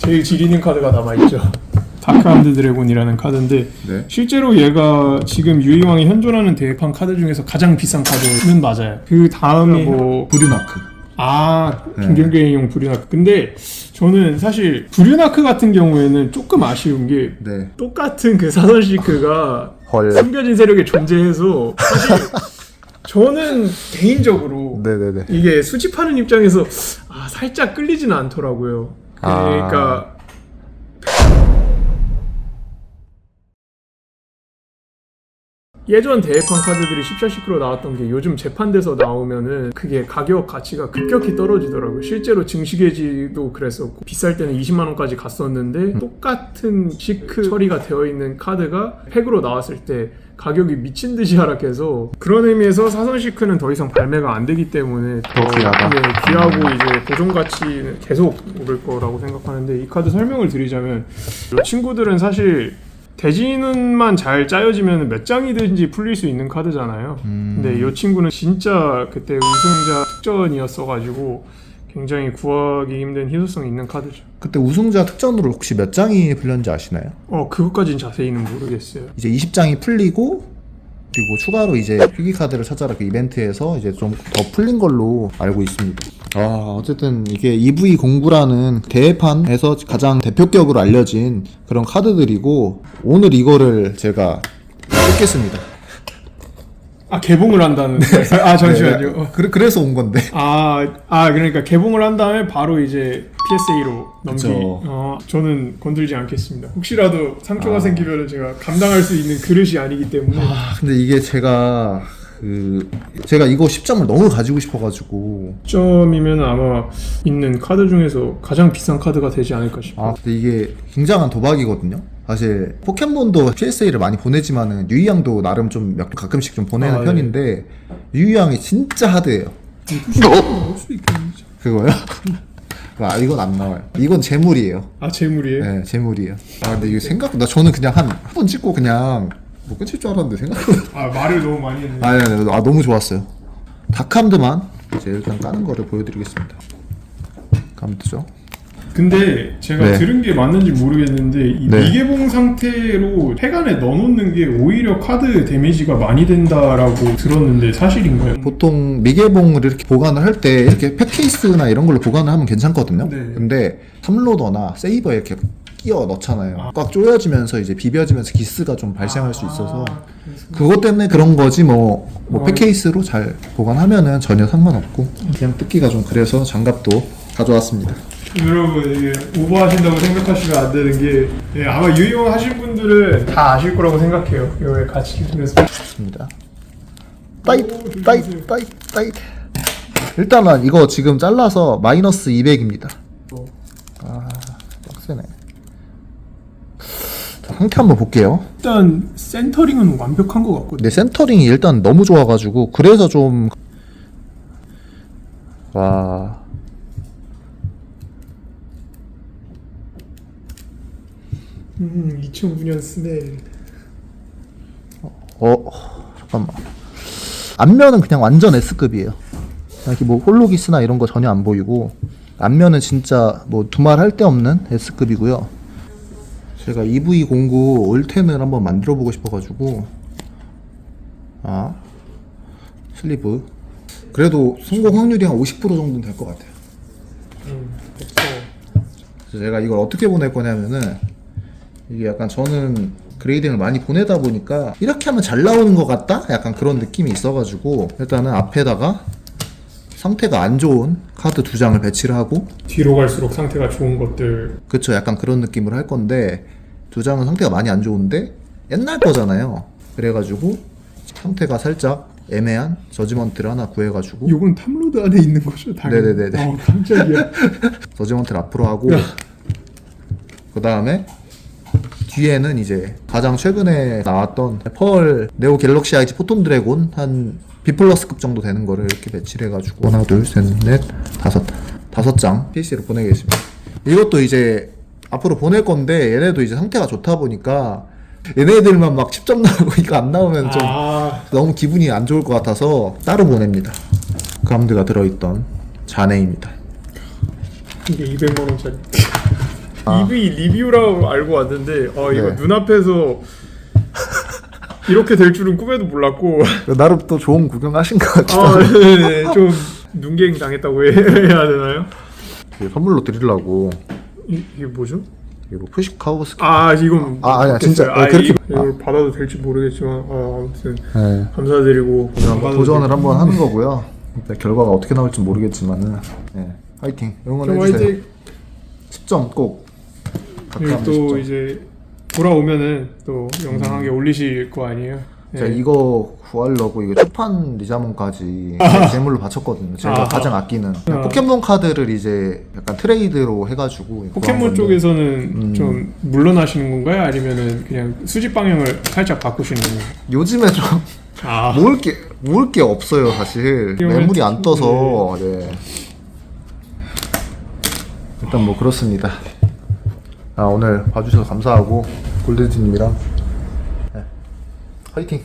제일 질 있는 카드가 남아있죠. 다크함드 드래곤이라는 카드인데 네. 실제로 얘가 지금 유이왕이 현존하는 대회판 카드 중에서 가장 비싼 카드는 맞아요. 그 다음에 뭐 브류나크. 아, 네. 중경계인용 브류나크. 근데 저는 사실 브류나크 같은 경우에는 조금 아쉬운 게 네. 똑같은 그 사선 시크가 헐. 숨겨진 세력에 존재해서 사실 저는 개인적으로 네네네. 이게 수집하는 입장에서 아, 살짝 끌리지는 않더라고요. 그러니까 예전 대회판 카드들이 14시크로 나왔던 게 요즘 재판돼서 나오면은 그게 가격 가치가 급격히 떨어지더라고요. 실제로 증시계지도 그랬었고 비쌀 때는 20만 원까지 갔었는데 똑같은 시크 처리가 되어 있는 카드가 팩으로 나왔을 때 가격이 미친 듯이 하락해서 그런 의미에서 사선 시크는 더 이상 발매가 안 되기 때문에 더 귀하다. 네, 귀하고 이제 보존 가치는 계속 오를 거라고 생각하는데 이 카드 설명을 드리자면 이 친구들은 사실 대진운만 잘 짜여지면 몇 장이든지 풀릴 수 있는 카드잖아요. 근데 이 친구는 진짜 그때 우승자 특전이었어가지고 굉장히 구하기 힘든 희소성 있는 카드죠. 그때 우승자 특전으로 혹시 몇 장이 풀렸는지 아시나요? 어 그것까진 자세히는 모르겠어요. 이제 20장이 풀리고 그리고 추가로 이제 필기 카드를 찾아라 그 이벤트에서 이제 좀 더 풀린 걸로 알고 있습니다. 아 어쨌든 이게 EV 공구라는 대회판에서 가장 대표격으로 알려진 그런 카드들이고 오늘 이거를 제가 뜯겠습니다. 아 개봉을 한다는. 아 잠시만요. 어. 네, 그래, 그래서 온 건데. 아, 아 그러니까 개봉을 한 다음에 바로 이제 PSA로 넘기. 그쵸. 어, 저는 건들지 않겠습니다. 혹시라도 상처가 아. 생기면 제가 감당할 수 있는 그릇이 아니기 때문에. 아, 근데 이게 제가 그 제가 이거 10점을 너무 가지고 싶어가지고 점이면 아마 있는 카드 중에서 가장 비싼 카드가 되지 않을까 싶어요. 아 근데 이게 굉장한 도박이거든요. 사실 포켓몬도 PSA를 많이 보내지만은 유이양도 나름 좀 몇- 가끔씩 좀 보내는 아, 네. 편인데 유이양이 진짜 수 있겠는지. 그거요? 아 이건 안 나와요. 이건 재물이에요. 아 재물이에요? 네, 재물이에요. 아 근데 이게 생각보다 저는 그냥 한 한 번 찍고 그냥 뭐 끝일 줄 알았는데 생각보다 아 말을 너무 많이 했네. 아, 네, 네. 아 너무 좋았어요. 다크함드만 이제 일단 까는 거를 보여드리겠습니다. 감드죠. 근데 제가 네. 들은 게 맞는지 모르겠는데 이 네. 미개봉 상태로 팩 안에 넣어놓는 게 오히려 카드 데미지가 많이 된다라고 들었는데 사실인가요? 보통 미개봉을 이렇게 보관을 할 때 이렇게 팩케이스나 이런 걸로 보관을 하면 괜찮거든요. 네. 근데 삼로더나 세이버 이렇게 끼워 넣잖아요. 꽉 조여지면서 이제 비벼지면서 기스가 좀 발생할 수 있어서 아, 그래서 그것 때문에 그런 거지 뭐, 뭐 어. 팩케이스로 잘 보관하면은 전혀 상관없고 그냥 뜯기가 좀 그래서 장갑도 가져왔습니다. 여러분 이게 오버하신다고 생각하시면 안 되는 게 예, 아마 유용하신 분들은 다 아실 거라고 생각해요. 이거의 가치. 그래서 좋습니다. 따이 조심하세요. 따이 따이 일단은 이거 지금 잘라서 마이너스 200입니다. 어, 아 빡세네. 자, 상태 한번 볼게요. 일단 센터링은 완벽한 것 같거든요. 내 센터링이 일단 너무 좋아가지고 그래서 좀 와. 음, 2009년 스넬. 어 잠깐만. 앞면은 그냥 완전 S급이에요. 이렇게 뭐 홀로기스나 이런 거 전혀 안 보이고 앞면은 진짜 뭐 두말 할 데 없는 S급이고요. 제가 EV09 올텐을 한번 만들어 보고 싶어가지고 아 슬리브 그래도 성공 확률이 한 50% 정도는 될 것 같아요. 음. 그래서 제가 이걸 어떻게 보낼 거냐면은 이게 약간 저는 그레이딩을 많이 보내다 보니까 이렇게 하면 잘 나오는 것 같다? 약간 그런 느낌이 있어가지고 일단은 앞에다가 상태가 안 좋은 카드 두 장을 배치를 하고 뒤로 갈수록 상태가 좋은 것들. 그쵸 약간 그런 느낌으로 할 건데 두 장은 상태가 많이 안 좋은데 옛날 거잖아요 그래가지고 상태가 살짝 애매한 저지먼트를 하나 구해가지고 이건 탐로드 안에 있는 거죠, 당연히. 네네네네. 어, 깜짝이야. 저지먼트를 앞으로 하고 야. 그 다음에 뒤에는 이제 가장 최근에 나왔던 펄 네오 갤럭시 IG 포톤 드래곤 한 B 플러스급 정도 되는 거를 이렇게 배치를 해가지고 하나 둘셋넷 다섯 다섯 장 PC로 보내겠습니다. 이것도 이제 앞으로 보낼 건데 얘네도 이제 상태가 좋다 보니까 얘네들만 막 10점 나오고 이거 안 나오면 좀 아, 너무 기분이 안 좋을 것 같아서 따로 보냅니다. 그람드가 들어있던 잔해입니다. 이게 200만 원짜리. 아. EV 리뷰라고 알고 왔는데 어 이거 네. 눈앞에서 이렇게 될 줄은 꿈에도 몰랐고 나름 또 좋은 구경하신 것 같기도 아, 하고 네, 좀 눈갱 당했다고 해야 되나요? 선물로 드리려고 이, 이게 뭐죠? 이거 푸시 카우스키 아 이건 아, 아니야, 진짜. 모르겠어요. 아, 아, 그렇게- 이, 이걸 받아도 될지 모르겠지만 아, 아무튼 네. 감사드리고 안 한번 도전을. 한번 하는 거고요. 일단 결과가 어떻게 나올지 모르겠지만은 네. 화이팅 응원해 좀 주세요. 화이팅 10점 꼭 그리고 각각 또 10점. 이제 돌아오면은 또 영상 한 개 올리실 거 아니에요? 제가 네. 이거 구하려고 이거 초판 리자몽까지 제물로 바쳤거든요. 제가 아하. 가장 아끼는 아. 포켓몬 카드를 이제 약간 트레이드로 해가지고 포켓몬 건데 쪽에서는 음. 좀 물러나시는 건가요? 아니면은 그냥 수집 방향을 살짝 바꾸시는 건가요? 요즘에 좀 아, 모을 게 모을 게 없어요 사실 이거는 매물이 안 떠서 네. 일단 뭐 그렇습니다. 아 오늘 봐주셔서 감사하고 골드지님이랑 네. 화이팅.